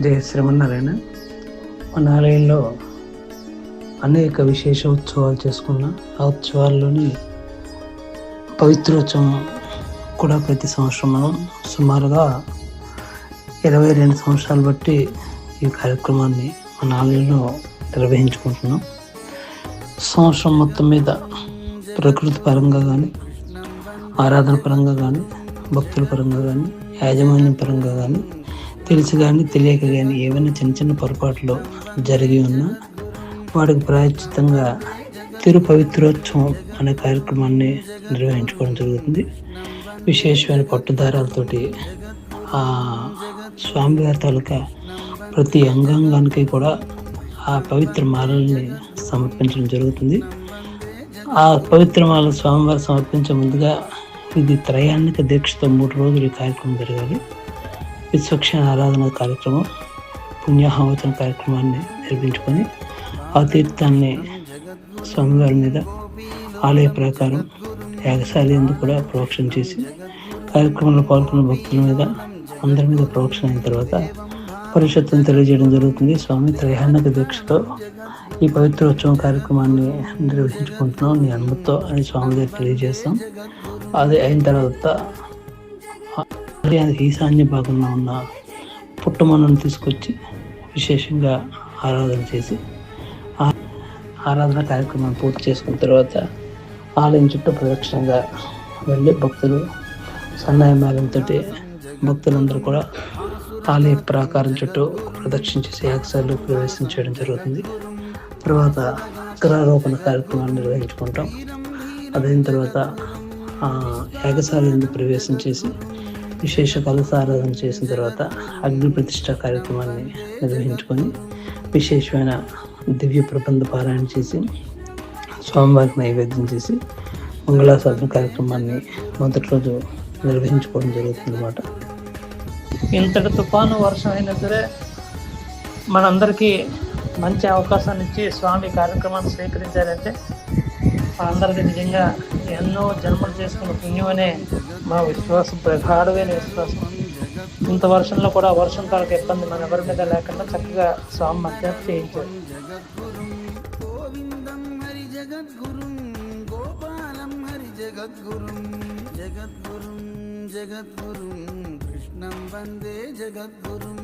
జయ శ్రీమన్నారాయణ. మన ఆలయంలో అనేక విశేష ఉత్సవాలు చేసుకున్నాం ఆ ఉత్సవాల్లోని పవిత్రోత్సవం కూడా ప్రతి సంవత్సరం మనం సుమారుగా ఇరవై రెండు సంవత్సరాలు బట్టి ఈ కార్యక్రమాన్ని మన ఆలయంలో నిర్వహించుకుంటున్నాం. సంవత్సరం మొత్తం మీద ప్రకృతి పరంగా కానీ ఆరాధన పరంగా కానీ భక్తుల పరంగా కానీ యాజమాన్యం పరంగా కానీ తెలుసు కానీ తెలియక కానీ ఏమైనా చిన్న చిన్న పొరపాట్లు జరిగి ఉన్నా వాటికి ప్రాయచితంగా తిరు పవిత్రోత్సవం అనే కార్యక్రమాన్ని నిర్వహించుకోవడం జరుగుతుంది. విశేషమైన పట్టుదారాలతోటి ఆ స్వామివారి తాలూకా ప్రతి అంగాంగానికి కూడా ఆ పవిత్ర మాలల్ని సమర్పించడం జరుగుతుంది. ఆ పవిత్ర మాల స్వామివారు సమర్పించే ముందుగా ఇది త్రయాణిక దీక్షతో మూడు రోజులు ఈ కార్యక్రమం జరగాలి. విశ్వక్షణ ఆరాధన కార్యక్రమం పుణ్యాహవతన కార్యక్రమాన్ని నిర్వహించుకొని ఆ తీర్థాన్ని స్వామివారి మీద ఆలయ ప్రకారం యాగశాల ఎందుకు కూడా ప్రోక్షణ చేసి కార్యక్రమంలో పాల్గొన్న భక్తుల మీద అందరి మీద ప్రోక్షణ అయిన తర్వాత పరిషత్తును తెలియజేయడం జరుగుతుంది. స్వామి త్రయాన్నక దీక్షతో ఈ పవిత్రోత్సవం కార్యక్రమాన్ని నిర్వహించుకుంటున్నాం. నీ అనుమతితో అని స్వామి దగ్గర తెలియజేస్తాం. అది అయిన తర్వాత ఈశాన్య భాగంలో ఉన్న పుట్టమన్నను తీసుకొచ్చి విశేషంగా ఆరాధన చేసి ఆరాధన కార్యక్రమాన్ని పూర్తి చేసుకున్న తర్వాత ఆలయం చుట్టూ ప్రదక్షిణంగా వెళ్ళి భక్తులు సన్నాయి మేళంతో భక్తులందరూ కూడా ఆలయ ప్రాకారం చుట్టూ ప్రదక్షిణ చేసి యాగశాలలో ప్రవేశం చేయడం జరుగుతుంది. తర్వాత విగ్రహారోపణ కార్యక్రమాన్ని నిర్వహించుకుంటాం. అదైన తర్వాత ఆ, యాగశాల ప్రవేశం చేసి విశేష కలసారాధన చేసిన తర్వాత అగ్ని ప్రతిష్ట కార్యక్రమాన్ని నిర్వహించుకొని విశేషమైన దివ్య ప్రబంధ పారాయణ చేసి స్వామివారికి నైవేద్యం చేసి మంగళాసాధన కార్యక్రమాన్ని మొదటి రోజు నిర్వహించుకోవడం జరుగుతుంది అన్నమాట ఇంతటి తుఫాను వర్షం అయినా సరే మనందరికీ మంచి అవకాశాన్ని ఇచ్చి స్వామి కార్యక్రమాన్ని స్వీకరించారంటే ఆంధ్రకి నిజంగా ఎన్నో జన్మలు చేసుకున్న పుణ్యం అనే మా విశ్వాసం ప్రగాఢమైన విశ్వాసం. ఇంత వర్షంలో కూడా వర్షం కాలకు ఇబ్బంది మన ఎవరి మీద లేకుండా చక్కగా స్వామి మధ్యాహ్నం చేయించారు. గోవిందం హరి జగద్గురుం గోపాలం హరి జగద్గురుం జగద్గురుం జగద్గురుం కృష్ణం వందే జగద్గురుం.